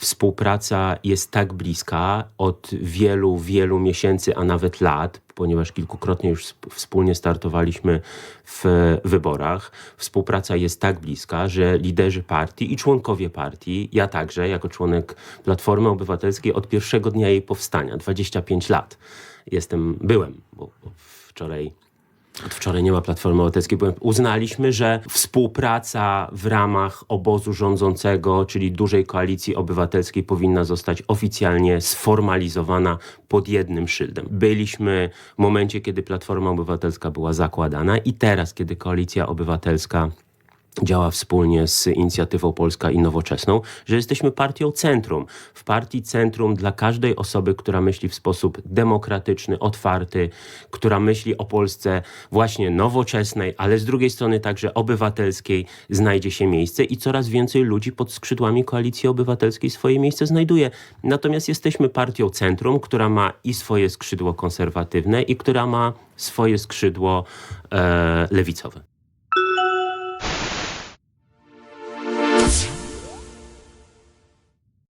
współpraca jest tak bliska od wielu, wielu miesięcy, a nawet lat, ponieważ kilkukrotnie już sp- wspólnie startowaliśmy w wyborach. Współpraca jest tak bliska, że liderzy partii i członkowie partii, ja także jako członek Platformy Obywatelskiej od pierwszego dnia jej powstania, 25 lat jestem, byłem, bo wczoraj od wczoraj nie ma Platformy Obywatelskiej, uznaliśmy, że współpraca w ramach obozu rządzącego, czyli dużej koalicji obywatelskiej powinna zostać oficjalnie sformalizowana pod jednym szyldem. Byliśmy w momencie, kiedy Platforma Obywatelska była zakładana i teraz, kiedy Koalicja Obywatelska działa wspólnie z inicjatywą Polska i Nowoczesną, że jesteśmy partią centrum. W partii centrum dla każdej osoby, która myśli w sposób demokratyczny, otwarty, która myśli o Polsce właśnie nowoczesnej, ale z drugiej strony także obywatelskiej, znajdzie się miejsce i coraz więcej ludzi pod skrzydłami koalicji obywatelskiej swoje miejsce znajduje. Natomiast jesteśmy partią centrum, która ma i swoje skrzydło konserwatywne, i która ma swoje skrzydło e, lewicowe.